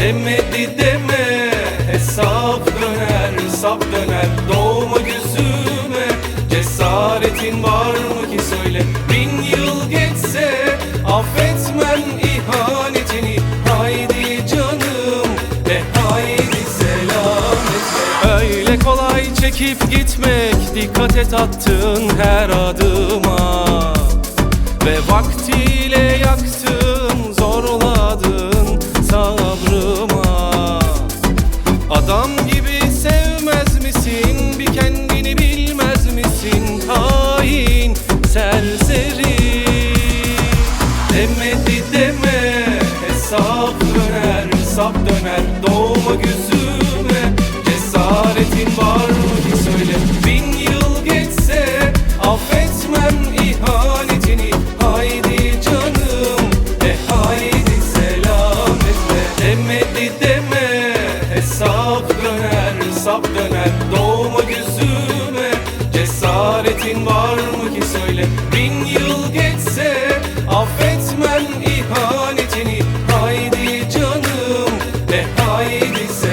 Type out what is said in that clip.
Demedi deme Hesap döner Hesap döner. Doğma gözüme Cesaretin var mı ki söyle. Bin yıl geçse Affetmem ihanetini. Haydi canım Ve haydi selametle Öyle kolay çekip gitmek Dikkat et attığın her adıma. Ve vaktiyle yaktın Adam gibi sevmez misin? Bir kendini bilmez misin? Hain, serseri. Demedi deme Hesap döner, hesap döner Doğma gözüme. Cesaretin var mı ki söyle. Bin yıl geçse Affetmem ihanetini. Haydi canım E haydi selametle. Demedi deme döner, sap döner Doğma gözüme Cesaretin var mı ki söyle? Bin yıl geçse affetmem ihanetini. Haydi canım de haydi sen.